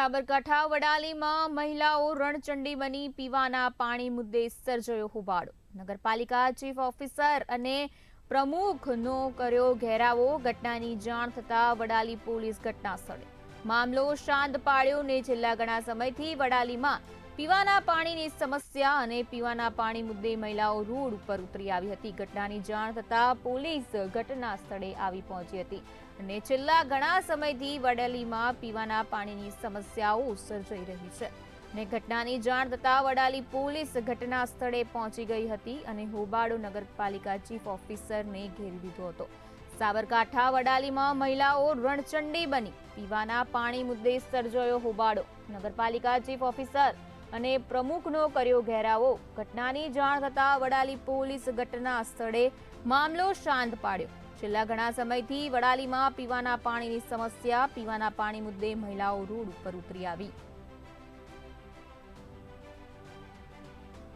સાબરકાંઠા, વડાલીમાં મહિલાઓ રણચંડી બની પીવાના પાણી મુદ્દે સર્જાયો હોબાળો. નગરપાલિકા ચીફ ઓફિસર અને પ્રમુખનો કર્યો ઘેરાવો, ઘટનાની જાણ થતાં વડાલી પોલીસ ઘટના સ્થળે મામલો શાંત પાડ્યો ને છેલ્લા ઘણા સમયથી વડાલીમાં પીવાના પાણીની સમસ્યા અને પીવાના પાણી મુદ્દે મહિલાઓ રોડ ઉપર ઉતરી આવી હતી. ઘટનાની જાણ થતાં પોલીસ ઘટના સ્થળે આવી પહોંચી હતી અને છેલ્લા ઘણા સમયથી વડાલીમાં પીવાના પાણીની સમસ્યાઓ સર્જાઈ રહી છે. ને ઘટનાની જાણ થતાં વડાલી પોલીસ ઘટના સ્થળે પહોંચી ગઈ હતી અને હોબાળો નગરપાલિકા ચીફ ઓફિસરને ઘેરી દીધો હતો. સાબરકાંઠા વડાલીમાં મહિલાઓ રણચંડી બની. પીવાના પાણી મુદ્દે સર્જાયો હોબાળો. નગરપાલિકા ચીફ ઓફિસર અને પ્રમુખનો કર્યો ઘેરાવો. ઘટનાની જાણ થતાં વડાલી પોલીસ ઘટના સ્થળે મામલો શાંત પાડ્યો. છેલ્લા ઘણા સમયથી વડાલીમાં પીવાના પાણીની સમસ્યા, પીવાના પાણી મુદ્દે મહિલાઓ રોડ ઉપર ઉતરી આવી.